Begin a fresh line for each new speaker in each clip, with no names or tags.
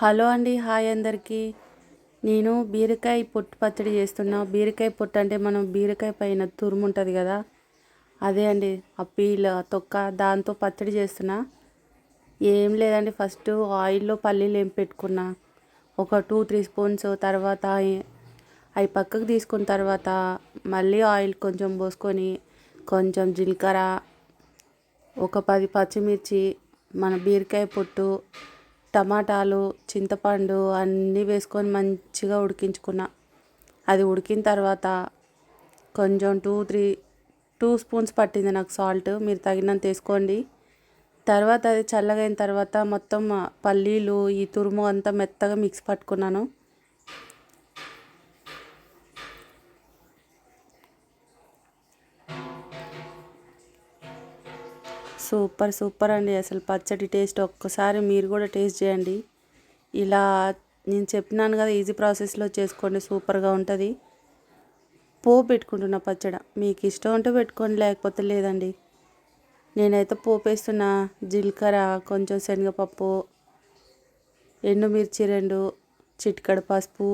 Hello అండి hi అందరికీ. నేను బీరకాయ పొట్టు పచ్చడి చేస్తున్నా. బీరకాయ పొట్టు అంటే మనం బీరకాయ పైన తురుము ఉంటుంది కదా? అదే అండి ఆ పీల్ తొక్క దాంతో పచ్చడి చేస్తున్నా. ఏం లేదండి ఫస్ట్ ఆయిల్లో పల్లీలు ఏం పెట్టుకున్నా. ఒక టూ త్రీ స్పూన్స్ తర్వాత అవి పక్కకు తీసుకున్న తర్వాత మళ్ళీ ఆయిల్ కొంచెం పోసుకొని కొంచెం జీలకర్ర ఒక పది పచ్చిమిర్చి మన బీరకాయ పొట్టు టమాటాలు చింతపండు అన్నీ వేసుకొని మంచిగా ఉడికించుకున్న. అది ఉడికిన తర్వాత కొంచెం టూ త్రీ టూ స్పూన్స్ పట్టింది నాకు సాల్ట్. మీరు తగినంత వేసుకోండి. తర్వాత అది చల్లగైన తర్వాత మొత్తం పల్లీలు ఈ తురుము అంతా మెత్తగా మిక్స్ పట్టుకున్నాను. సూపర్ సూపర్ అండి. అసలు పచ్చడి టేస్ట్ ఒక్కసారి మీరు కూడా టేస్ట్ చేయండి. ఇలా నేను చెప్పినాను కదా ఈజీ ప్రాసెస్లో చేసుకోండి సూపర్గా ఉంటుంది. పోపు పెట్టుకుంటున్న పచ్చడి. మీకు ఇష్టం ఉంటే పెట్టుకోండి లేకపోతే లేదండి. నేనైతే పోపు వేస్తున్న జీలకర్ర కొంచెం శనగపప్పు ఎండుమిర్చి రెండు చిటికడ పసుపు.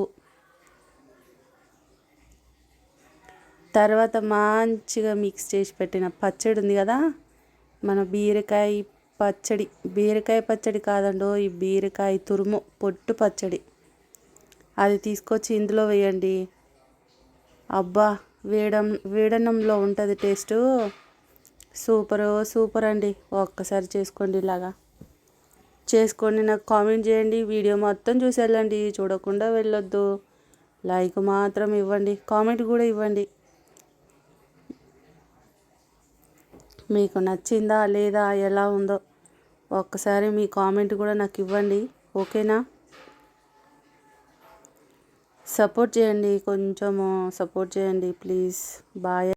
తర్వాత మంచిగా మిక్స్ చేసి పెట్టిన పచ్చడి ఉంది కదా మన బీరకాయ పచ్చడి. బీరకాయ పచ్చడి కాదండో ఈ బీరకాయ తురుము పొట్టు పచ్చడి. అది తీసుకొచ్చి ఇందులో వేయండి. అబ్బా వేడం వేడన్నంలో ఉంటుంది టేస్ట్. సూపర్ సూపర్ అండి. ఒక్కసారి చేసుకోండి ఇలాగా. చేసుకోండి నాకు కామెంట్ చేయండి. వీడియో మొత్తం చూసి వెళ్ళండి చూడకుండా వెళ్ళొద్దు. లైక్ మాత్రం ఇవ్వండి. కామెంట్ కూడా ఇవ్వండి. మీకు నచ్చిందా లేదా ఎలా ఉందో ఒక్కసారి మీ కామెంట్ కూడా నాకు ఇవ్వండి. ఓకేనా? సపోర్ట్ చేయండి కొంచెము సపోర్ట్ చేయండి ప్లీజ్. బాయ్.